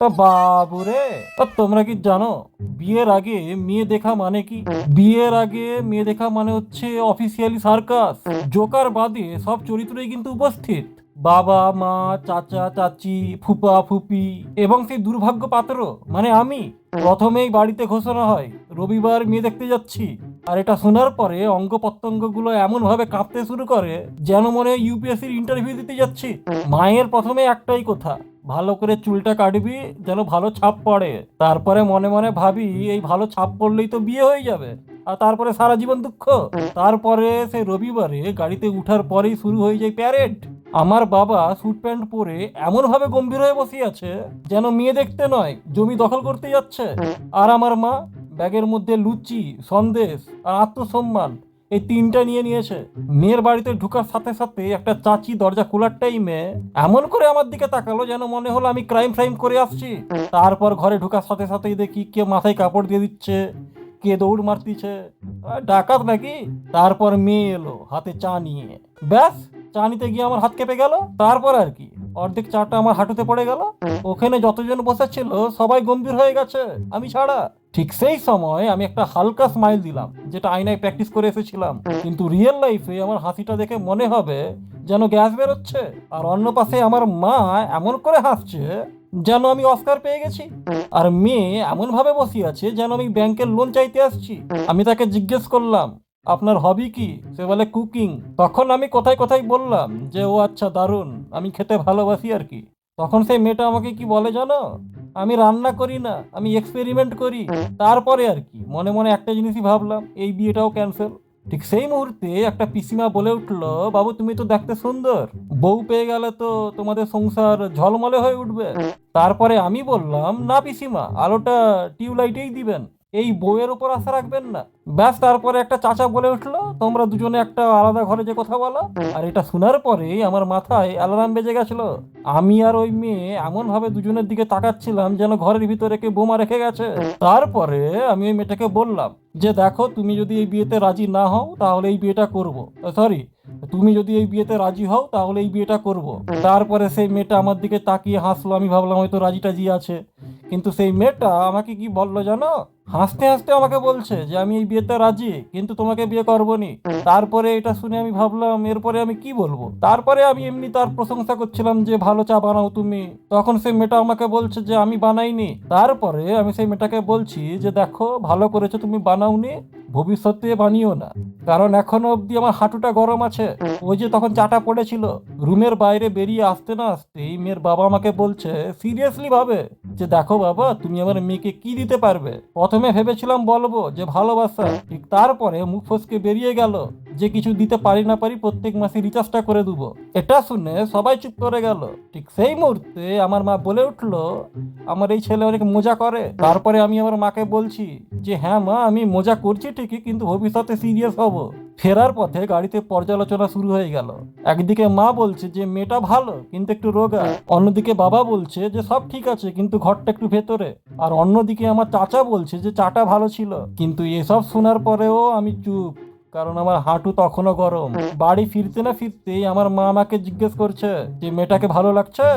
তা বাবুরে, তা তোমরা কি জানো, বিয়ের আগে মেয়ে দেখা মানে কি? বিয়ের আগে মেয়ে দেখা মানে হচ্ছে অফিসিয়ালি সার্কাস জোকার বাদে সব চরিত্রই কিন্তু উপস্থিত। বাবা, মা, চাচা, চাচি, ফুপা, ফুপি এবং সেই দুর্ভাগ্য পাত্র মানে আমি। প্রথমেই বাড়িতে ঘোষণা হয়, রবিবার মেয়ে দেখতে যাচ্ছি। আর এটা শোনার পরে অঙ্গ প্রত্যঙ্গগুলো এমন ভাবে কাঁপতে শুরু করে, যেন মনে ইউপিএসসির ইন্টারভিউ দিতে যাচ্ছি। মায়ের প্রথমে একটাই কথা ভালো করে চুলটা কাটবি, যেন ভালো ছাপ পড়ে। তারপরে মনে মনে ভাবি, এই ভালো ছাপ পড়লেই তো বিয়ে হয়ে যাবে। আর তারপরে সারা জীবন দুঃখ। তারপরে সেই রবিবারে গাড়িতে উঠার পরেই শুরু হয়ে যায় প্যারেড আমার বাবা স্যুট প্যান্ট পরে এমন ভাবে গম্ভীর হয়ে বসে আছে, যেন মেয়ে দেখতে নয়, জমি দখল করতে যাচ্ছে। আর আমার মা, ব্যাগের মধ্যে লুচি, সন্দেশ আর আত্মসম্মান এই তিনটা নিয়ে নিয়েছে। মেয়ের বাড়িতে ঢুকার সাথে সাথে একটা চাচি দরজা খোলার টাইমে এমন করে আমার দিকে তাকালো যেন মনে হলো আমি ক্রাইম ফ্রাইম করে আসছি। তারপর ঘরে ঢুকার সাথে সাথেই দেখি কে মাথায় কাপড় দিয়ে দিচ্ছে, কে দৌড় মারতিছে। ডাকাত নাকি? তারপর মেয়ে এলো হাতে চা নিয়ে। ব্যাস, চা নিতে গিয়ে আমার হাত কেঁপে গেল। তারপর আর কি? অর্ধেক চাটা আমার হাঁটুতে পড়ে গেল। ওখানে যতজন বসেছিল সবাই গম্ভীর হয়ে গেছে। আমি ছাড়া। ঠিক সেই সময় আমি একটা হালকা স্মাইল দিলাম, যেটা আয়নায় প্র্যাকটিস করে এসেছিলাম। কিন্তু রিয়েল লাইফে আমার হাসিটা দেখে মনে হবে যেন গ্যাস বেরোচ্ছে, আর অন্য পাশে আমার মা এমন করে হাসছে যেন আমি অস্কার পেয়ে গেছি। আর মেয়ে এমন ভাবে বসে আছে যেন আমি ব্যাংকের লোন চাইতে আসছি। আমি তাকে জিজ্ঞেস করলাম, আপনার হবি কি? সে বলে কুকিং তখন আমি কোথায় কোথায় বললাম যে, ও আচ্ছা দারুণ। আমি খেতে ভালোবাসি আর কি। তখন সেই মেয়েটা আমাকে কি বলে জানো? আমি রান্না করি না, আমি এক্সপেরিমেন্ট করি। তারপরে আর কি, মনে মনে একটা জিনিসই ভাবলাম, এই বিয়েটাও ক্যান্সেল ঠিক সেই মুহূর্তে একটা পিসিমা বলে উঠল, বাবু, তুমি তো দেখতে সুন্দর। বউ পেয়ে গেলে তো তোমাদের সংসার ঝলমলে হয়ে উঠবে। তারপরে আমি বললাম, না পিসিমা, আলোটা টিউবলাইটেই দিবেন। এই বইয়ের উপর আশা রাখবেন না। ব্যাস, তারপরে একটা চাচা বলে উঠল, তোমরা দুজনে একটা আলাদা ঘরে যে কথা বলো। আর এটা শোনার পরেই আমার মাথায় অ্যালার্ম বেজে গেছিল। আমি আর ওই মেয়ে এমন ভাবে দুজনের দিকে তাকাচ্ছিলাম যেন ঘরের ভিতরে কেউ বোমা রেখে গেছে। তারপরে আমি ওই মেয়েটাকে বললাম যে, দেখো, তুমি যদি এই বিয়েতে রাজি না হও, তাহলে এই বিয়েটা করব। সরি, তুমি যদি এই বিয়েতে রাজি হও, তাহলে এই বিয়েটা করব। তারপরে সেই মেয়েটা আমার দিকে তাকিয়ে হাসলো। আমি ভাবলাম, হয়তো রাজি টাজি আছে। কিন্তু সেই মেয়েটা আমাকে কি বলল জানো? হাসতে হাসতে আমাকে বলছে যে আমি এই বিয়েতে রাজি, কিন্তু তোমাকে বিয়ে করব নি তারপরে এটা শুনে আমি ভাবলাম, এরপরে আমি কি বলব? তারপরে আমি এমনি তার প্রশংসা করছিলাম যে, ভালো চা বানাও তুমি। তখন সেই মেয়েটা আমাকে বলছে যে, আমি বানাইনি। তারপরে আমি সেই মেয়েটাকে বলছি যে, দেখো, ভালো করেছ তুমি বানাওনি, ভবিষ্যতে বানিও না। কারণ এখনও অবধি আমার হাঁটুটা গরম আছে। ওই যে তখন চাটা পড়েছিল, রুমের বাইরে বেরিয়ে আসতে না আসতেই মেয়ের বাবা আমাকে বলছে, সিরিয়াসলি ভাবে যে দেখো বাবা, তুমি আমার মেয়েকে কি দিতে পারবে? প্রথমে ভেবেছিলাম বলব যে ভালোবাসা। ঠিক তারপরে মুখ ফসকে বেরিয়ে গেল যে কিছু দিতে পারি না পারি প্রত্যেক মাসে রিচার্জটা করে দেবো। এটা শুনে সবাই চুপ করে গেল। ঠিক সেই মুহূর্তে আমার মা বলে উঠল, আমার এই ছেলে অনেক মজা করে। তারপরে আমি আমার মাকে বলছি যে হ্যাঁ মা, আমি মজা করছি ঠিকই, কিন্তু ভবিষ্যতে সিরিয়াস হব। ফেরার পথে গাড়িতে পর্যালোচনা শুরু হয়ে গেল। একদিকে মা বলছে যে, মেয়েটা ভালো, কিন্তু একটু রোগা। অন্যদিকে বাবা বলছে যে, সব ঠিক আছে, কিন্তু ঘরটা একটু ভেতরে। আর অন্যদিকে আমার চাচা বলছে যে, চাটা ভালো ছিল, কিন্তু এসব শোনার পরেও আমি চুপ, কারণ আমার হাঁটু তখনও গরম। বাড়ি ফিরতে না ফিরতেই আমার মা আমাকে জিজ্ঞেস করছে যে, মেয়েটাকে ভালো লাগছে?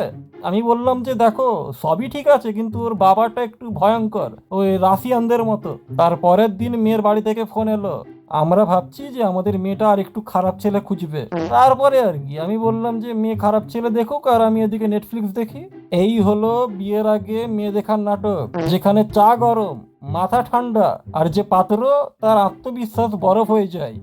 আমি বললাম যে, দেখো, সবই ঠিক আছে, কিন্তু ওর বাবাটা একটু ভয়ঙ্কর, ওই রাশিয়ানদের মতো। তার পরের দিন মেয়ের বাড়ি থেকে ফোন এলো। আমরা ভাবছি যে আমাদের মেয়েটা আর একটু খারাপ ছেলে খুঁজবে। তারপরে আর কি, আমি বললাম যে মেয়ে খারাপ ছেলে দেখুক আর আমি এদিকে নেটফ্লিক্স দেখি। এই হলো বিয়ের আগে মেয়ে দেখার নাটক, যেখানে চা গরম, মাথা ঠান্ডা, আর যে পাত্র, তার আত্মবিশ্বাস বরফ হয়ে যায়।